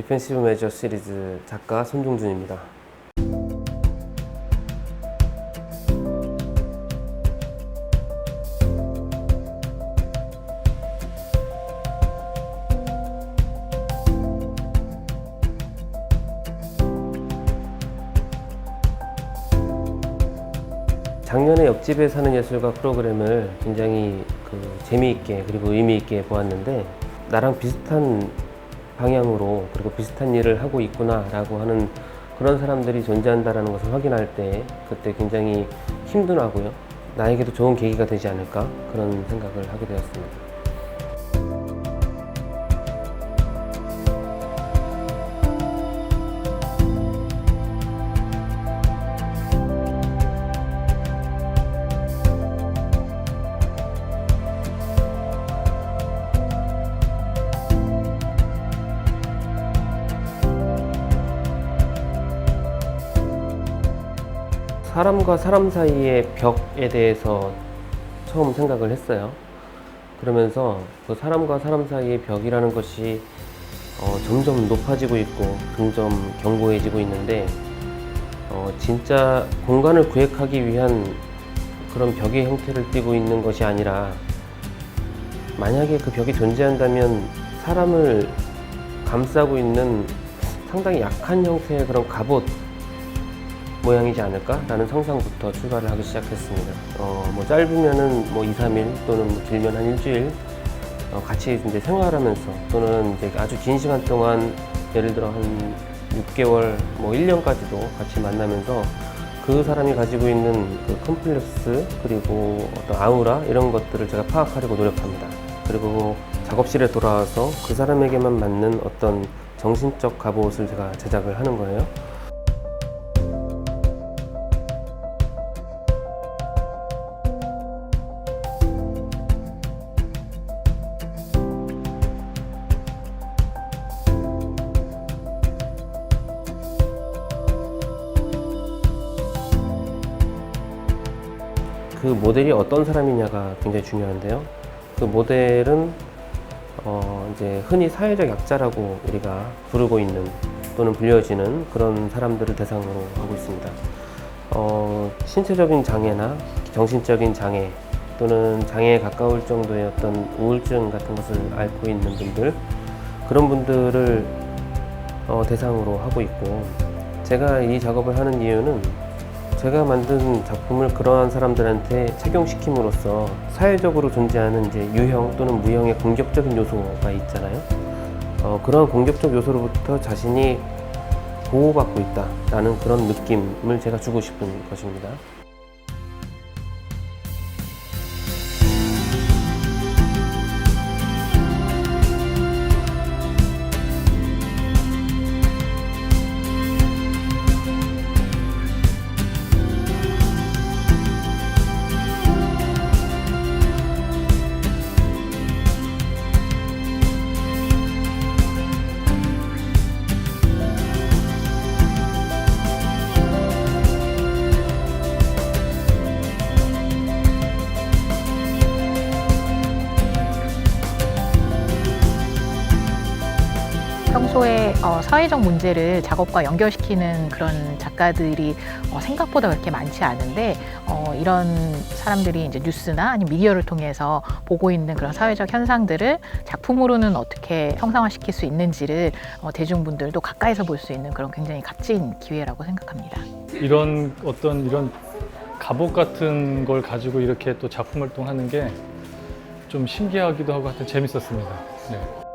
디펜시브 메저 시리즈 작가 손종준입니다. 작년에 옆집에 사는 예술가 프로그램을 굉장히 그 재미있게 그리고 의미 있게 보았는데 나랑 비슷한 방향으로 그리고 비슷한 일을 하고 있구나라고 하는 그런 사람들이 존재한다라는 것을 확인할 때 그때 굉장히 힘도 나고요. 나에게도 좋은 계기가 되지 않을까 그런 생각을 하게 되었습니다. 사람과 사람 사이의 벽에 대해서 처음 생각을 했어요. 그러면서 그 사람과 사람 사이의 벽이라는 것이 어, 점점 높아지고 있고 점점 견고해지고 있는데 어, 진짜 공간을 구획하기 위한 그런 벽의 형태를 띠고 있는 것이 아니라 만약에 그 벽이 존재한다면 사람을 감싸고 있는 상당히 약한 형태의 그런 갑옷 모양이지 않을까라는 상상부터 출발을 하기 시작했습니다. 어, 뭐 짧으면은 뭐 2, 3일 또는 뭐 길면 한 일주일 어, 같이 이제 생활하면서 또는 이제 아주 긴 시간 동안 예를 들어 한 6개월 뭐 1년까지도 같이 만나면서 그 사람이 가지고 있는 그 컴플렉스 그리고 어떤 아우라 이런 것들을 제가 파악하려고 노력합니다. 그리고 작업실에 돌아와서 그 사람에게만 맞는 어떤 정신적 갑옷을 제가 제작을 하는 거예요. 그 모델이 어떤 사람이냐가 굉장히 중요한데요. 그 모델은 어 이제 흔히 사회적 약자라고 우리가 부르고 있는 또는 불려지는 그런 사람들을 대상으로 하고 있습니다. 어 신체적인 장애나 정신적인 장애 또는 장애에 가까울 정도의 어떤 우울증 같은 것을 앓고 있는 분들 그런 분들을 어, 대상으로 하고 있고 제가 이 작업을 하는 이유는 제가 만든 작품을 그러한 사람들한테 착용시킴으로써 사회적으로 존재하는 이제 유형 또는 무형의 공격적인 요소가 있잖아요. 어, 그런 공격적 요소로부터 자신이 보호받고 있다라는 그런 느낌을 제가 주고 싶은 것입니다. 평소에 어, 사회적 문제를 작업과 연결시키는 그런 작가들이 어, 생각보다 그렇게 많지 않은데 어, 이런 사람들이 이제 뉴스나 아니면 미디어를 통해서 보고 있는 그런 사회적 현상들을 작품으로는 어떻게 형상화시킬 수 있는지를 어, 대중분들도 가까이서 볼 수 있는 그런 굉장히 값진 기회라고 생각합니다. 이런 어떤 이런 갑옷 같은 걸 가지고 이렇게 또 작품 활동하는 게 좀 신기하기도 하고 하여튼 재밌었습니다. 네.